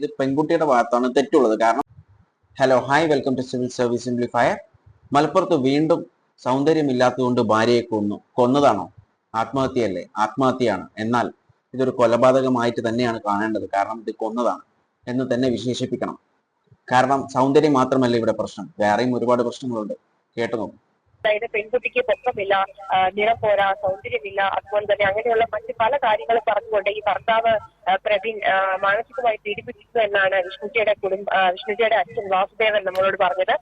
ഇത് പെൺകുട്ടിയുടെ ഭാഗത്താണ് തെറ്റുള്ളത്. കാരണം hello hi welcome to civil service simplifier മലപ്പുറത്ത് വീണ്ടും സൗന്ദര്യമില്ലാത്തതുകൊണ്ട് ഭാര്യയെ കൊന്നു. കൊന്നതാണോ? ആത്മഹത്യയല്ലേ? ആത്മഹത്യയാണ്. എന്നാൽ ഇതൊരു കൊലപാതകമായിട്ട് തന്നെയാണ് കാണേണ്ടത്. കാരണം ഇത് കൊന്നതാണ് എന്ന് തന്നെ വിശേഷിപ്പിക്കണം. കാരണം സൗന്ദര്യം മാത്രമല്ല ഇവിടെ പ്രശ്നം. വേറെയും ഒരുപാട് പ്രശ്നങ്ങളുണ്ട്. കേട്ടു നോക്കും. അതായത് പെൺകുട്ടിക്ക് പൊക്കമില്ല നിറം പോരാ സൗന്ദര്യമില്ല അതുപോലെ തന്നെ അങ്ങനെയുള്ള മറ്റ് പല കാര്യങ്ങളും പറഞ്ഞുകൊണ്ട് ഈ ഭർത്താവ് പ്രവീൺ മാനസികമായി പീഡിപ്പിച്ചു എന്നാണ് വിഷ്ണുജിയുടെ കുടുംബ വിഷ്ണുജിയുടെ അച്ഛൻ വാസുദേവൻ നമ്മളോട് പറഞ്ഞത്.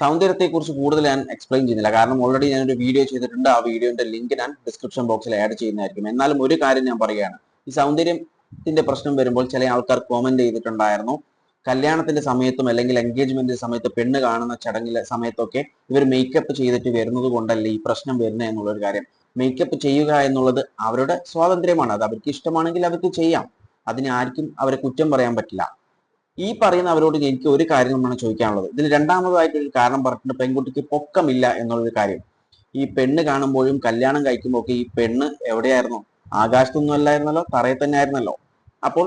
സൗന്ദര്യത്തെ കുറിച്ച് കൂടുതൽ ഞാൻ എക്സ്പ്ലെയിൻ ചെയ്യുന്നില്ല. കാരണം ഓൾറെഡി ഞാൻ ഒരു വീഡിയോ ചെയ്തിട്ടുണ്ട്. ആ വീഡിയോന്റെ ലിങ്ക് ഞാൻ ഡിസ്ക്രിപ്ഷൻ ബോക്സിൽ ആഡ് ചെയ്യുന്നതായിരിക്കും. എന്നാലും ഒരു കാര്യം ഞാൻ പറയുകയാണ്. ഈ സൗന്ദര്യത്തിന്റെ പ്രശ്നം വരുമ്പോൾ ചില ആൾക്കാർ കോമന്റ് ചെയ്തിട്ടുണ്ടായിരുന്നു. കല്യാണത്തിന്റെ സമയത്തും അല്ലെങ്കിൽ എൻഗേജ്മെന്റിന്റെ സമയത്ത് പെണ്ണ് കാണുന്ന ചടങ്ങിലെ സമയത്തൊക്കെ ഇവർ മേക്കപ്പ് ചെയ്തിട്ട് വരുന്നത് കൊണ്ടല്ലേ ഈ പ്രശ്നം വരുന്നത് എന്നുള്ളൊരു കാര്യം. മേക്കപ്പ് ചെയ്യുക എന്നുള്ളത് അവരുടെ സ്വാതന്ത്ര്യമാണ്. അത് അവർക്ക് ഇഷ്ടമാണെങ്കിൽ അവർക്ക് ചെയ്യാം. അതിന് ആർക്കും അവരെ കുറ്റം പറയാൻ പറ്റില്ല. ഈ പറയുന്ന അവരോട് എനിക്ക് ഒരു കാര്യം കാര്യമാണ് ചോദിക്കാനുള്ളത്. ഇതിന് രണ്ടാമതായിട്ട് ഒരു കാരണം പറഞ്ഞിട്ടുണ്ട്. പെൺകുട്ടിക്ക് പൊക്കമില്ല എന്നുള്ളൊരു കാര്യം. ഈ പെണ്ണ് കാണുമ്പോഴും കല്യാണം കഴിക്കുമ്പോൾ ഒക്കെ ഈ പെണ്ണ് എവിടെയായിരുന്നു? ആകാശത്തൊന്നും അല്ലായിരുന്നല്ലോ തറയിൽ തന്നെ ആയിരുന്നല്ലോ അപ്പോൾ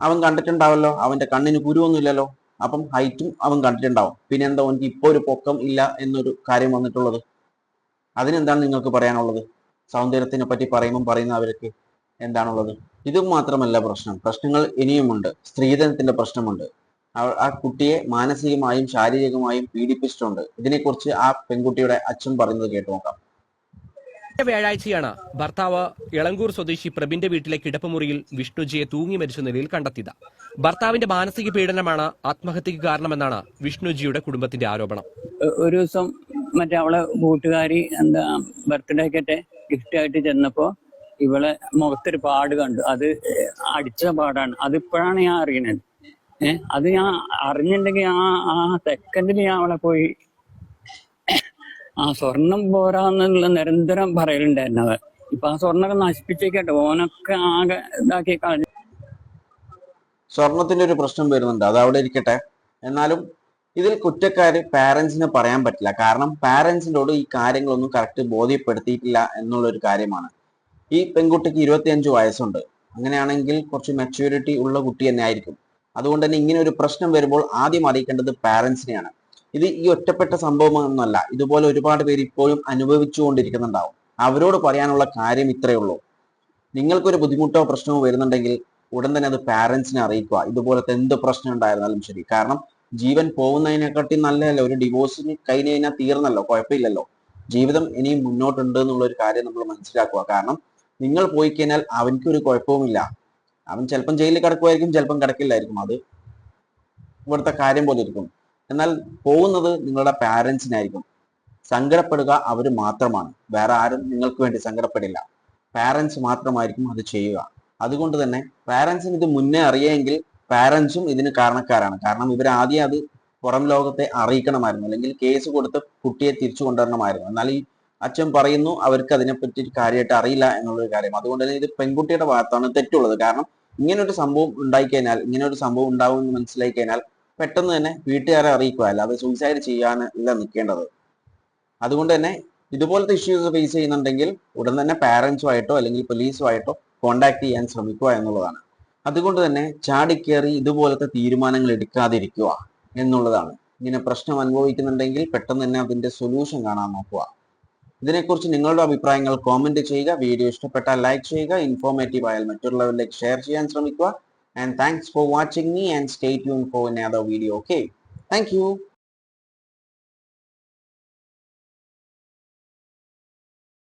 അവൻ കണ്ടിട്ടുണ്ടാവല്ലോ അവന്റെ കണ്ണിന് കുരുവൊന്നുമില്ലല്ലോ. അപ്പം ഹൈറ്റും അവൻ കണ്ടിട്ടുണ്ടാവും. പിന്നെ എന്താ അവനക്ക് ഇപ്പൊ ഒരു പൊക്കം ഇല്ല എന്നൊരു കാര്യം വന്നിട്ടുള്ളത്. അതിനെന്താണ് നിങ്ങൾക്ക് പറയാനുള്ളത്? സൗന്ദര്യത്തിനെ പറ്റി പറയുമ്പോൾ പറയുന്ന അവർക്ക് എന്താണുള്ളത്? ഇത് മാത്രമല്ല പ്രശ്നം. പ്രശ്നങ്ങൾ ഇനിയുമുണ്ട്. സ്ത്രീധനത്തിന്റെ പ്രശ്നമുണ്ട്. ആ- കുട്ടിയെ മാനസികമായും ശാരീരികമായും പീഡിപ്പിച്ചിട്ടുണ്ട്. ഇതിനെക്കുറിച്ച് ആ പെൺകുട്ടിയുടെ അച്ഛൻ പറയുന്നത് കേട്ടു നോക്കാം. വ്യാഴാഴ്ചയാണ് ഭർത്താവ് ഇളങ്കൂർ സ്വദേശി പ്രബിന്റെ വീട്ടിലെ കിടപ്പുമുറിയിൽ വിഷ്ണുജിയെ തൂങ്ങി മരിച്ച നിലയിൽ കണ്ടെത്തിയത്. ഭർത്താവിന്റെ മാനസിക പീഡനമാണ് ആത്മഹത്യക്ക് കാരണമെന്നാണ് വിഷ്ണുജിയുടെ കുടുംബത്തിന്റെ ആരോപണം. ഒരു ദിവസം മറ്റേ അവളെ കൂട്ടുകാരി എന്താ ബർത്ത്ഡേക്കറ്റെ ഗിഫ്റ്റ് ആയിട്ട് ചെന്നപ്പോ ഇവളെ മുഖത്തൊരു പാട് കണ്ടു. അത് അടിച്ച പാടാണ്. അതിപ്പോഴാണ് ഞാൻ അറിയണത്. ഏഹ് അത് ഞാൻ അറിഞ്ഞിട്ടുണ്ടെങ്കിൽ ആ ആ സെക്കൻഡിൽ ഞാൻ അവളെ പോയി ആ സ്വർണം പോരാന്നുള്ള നിരന്തരം പറയലുണ്ടായിരുന്നു അത്. ഇപ്പൊ ആ സ്വർണമൊക്കെ നശിപ്പിച്ചേക്കട്ടെ ഓനൊക്കെ ആകെ ഇതാക്കി കളഞ്ഞു. സ്വർണത്തിന്റെ ഒരു പ്രശ്നം വരുന്നുണ്ട്. അത് അവിടെ ഇരിക്കട്ടെ. എന്നാലും ഇതിൽ കുറ്റക്കാര് പാരന്റ്സിന് പറയാൻ പറ്റില്ല. കാരണം പാരന്റ്സിനോട് ഈ കാര്യങ്ങളൊന്നും കറക്റ്റ് ബോധ്യപ്പെടുത്തിയിട്ടില്ല എന്നുള്ള ഒരു കാര്യമാണ്. ഈ പെൺകുട്ടിക്ക് ഇരുപത്തിയഞ്ച് വയസ്സുണ്ട്. അങ്ങനെയാണെങ്കിൽ കുറച്ച് മെച്യൂരിറ്റി ഉള്ള കുട്ടി തന്നെ ആയിരിക്കും അതുകൊണ്ട് തന്നെ ഇങ്ങനെ ഒരു പ്രശ്നം വരുമ്പോൾ ആദ്യം അറിയിക്കേണ്ടത് പാരന്റ്സിനെയാണ് ഇത് ഈ ഒറ്റപ്പെട്ട സംഭവമൊന്നുമല്ല. ഇതുപോലെ ഒരുപാട് പേര് ഇപ്പോഴും അനുഭവിച്ചുകൊണ്ടിരിക്കുന്നുണ്ടാവും. അവരോട് പറയാനുള്ള കാര്യം ഇത്രയേ ഉള്ളൂ. നിങ്ങൾക്കൊരു ബുദ്ധിമുട്ടോ പ്രശ്നമോ വരുന്നുണ്ടെങ്കിൽ ഉടൻ തന്നെ അത് പാരന്റ്സിനെ അറിയിക്കുക. ഇതുപോലത്തെ എന്ത് പ്രശ്നം ഉണ്ടായിരുന്നാലും ശരി. കാരണം ജീവൻ പോകുന്നതിനെക്കാട്ടി നല്ലതല്ല? ഒരു ഡിവോഴ്സിന് കഴിഞ്ഞ് കഴിഞ്ഞാൽ തീർന്നല്ലോ കുഴപ്പമില്ലല്ലോ. ജീവിതം ഇനിയും മുന്നോട്ടുണ്ട് എന്നുള്ള ഒരു കാര്യം നമ്മൾ മനസ്സിലാക്കുക. കാരണം നിങ്ങൾ പോയി കഴിഞ്ഞാൽ അവൻക്ക് ഒരു കുഴപ്പവുമില്ല. അവൻ ചിലപ്പം ജയിലിൽ കിടക്കുമായിരിക്കും ചിലപ്പം കിടക്കില്ലായിരിക്കും. അത് ഇവിടുത്തെ കാര്യം പോലെ ഇരിക്കും. എന്നാൽ പോകുന്നത് നിങ്ങളുടെ പാരന്റ്സിനായിരിക്കും സങ്കടപ്പെടുക അവർ മാത്രമാണ്. വേറെ ആരും നിങ്ങൾക്ക് വേണ്ടി സങ്കടപ്പെടില്ല. പാരന്റ്സ് മാത്രമായിരിക്കും അത് ചെയ്യുക. അതുകൊണ്ട് തന്നെ പാരന്റ്സിന് ഇത് മുന്നേ അറിയാമെങ്കിൽ പാരന്റ്സും ഇതിന് കാരണക്കാരാണ്. കാരണം ഇവർ ആദ്യം അത് പുറം ലോകത്തെ അറിയിക്കണമായിരുന്നു. അല്ലെങ്കിൽ കേസ് കൊടുത്ത് കുട്ടിയെ തിരിച്ചു കൊണ്ടുവരണമായിരുന്നു. എന്നാൽ ഈ അച്ഛൻ പറയുന്നു അവർക്ക് അതിനെപ്പറ്റി കാര്യമായിട്ട് അറിയില്ല എന്നുള്ളൊരു കാര്യം. അതുകൊണ്ട് തന്നെ ഇത് പെൺകുട്ടിയുടെ ഭാഗത്താണ് തെറ്റുള്ളത്. കാരണം ഇങ്ങനെ ഒരു സംഭവം ഉണ്ടായിക്കഴിഞ്ഞാൽ ഇങ്ങനെ ഒരു സംഭവം ഉണ്ടാവും എന്ന് മനസ്സിലായി കഴിഞ്ഞാൽ പെട്ടെന്ന് തന്നെ വീട്ടുകാരെ അറിയിക്കുക അല്ലാതെ സൂയിസൈഡ് ചെയ്യാനല്ല നിൽക്കേണ്ടത് അതുകൊണ്ട് തന്നെ ഇതുപോലത്തെ ഇഷ്യൂസ് ഫേസ് ചെയ്യുന്നുണ്ടെങ്കിൽ ഉടൻ തന്നെ പാരൻസുമായിട്ടോ അല്ലെങ്കിൽ പോലീസുമായിട്ടോ കോണ്ടാക്ട് ചെയ്യാൻ ശ്രമിക്കുക എന്നുള്ളതാണ്. അതുകൊണ്ട് തന്നെ ചാടിക്കേറി ഇതുപോലത്തെ തീരുമാനങ്ങൾ എടുക്കാതിരിക്കുക എന്നുള്ളതാണ്. ഇങ്ങനെ പ്രശ്നം അനുഭവിക്കുന്നുണ്ടെങ്കിൽ പെട്ടെന്ന് തന്നെ അതിന്റെ സൊല്യൂഷൻ കാണാൻ നോക്കുക. ഇതിനെക്കുറിച്ച് നിങ്ങളുടെ അഭിപ്രായങ്ങൾ കോമന്റ് ചെയ്യുക. വീഡിയോ ഇഷ്ടപ്പെട്ടാൽ ലൈക്ക് ചെയ്യുക. ഇൻഫോർമേറ്റീവ് ആയാൽ മറ്റുള്ളവരിലേക്ക് ഷെയർ ചെയ്യാൻ ശ്രമിക്കുക. and thanks for watching me and stay tuned for another video okay? Thank you.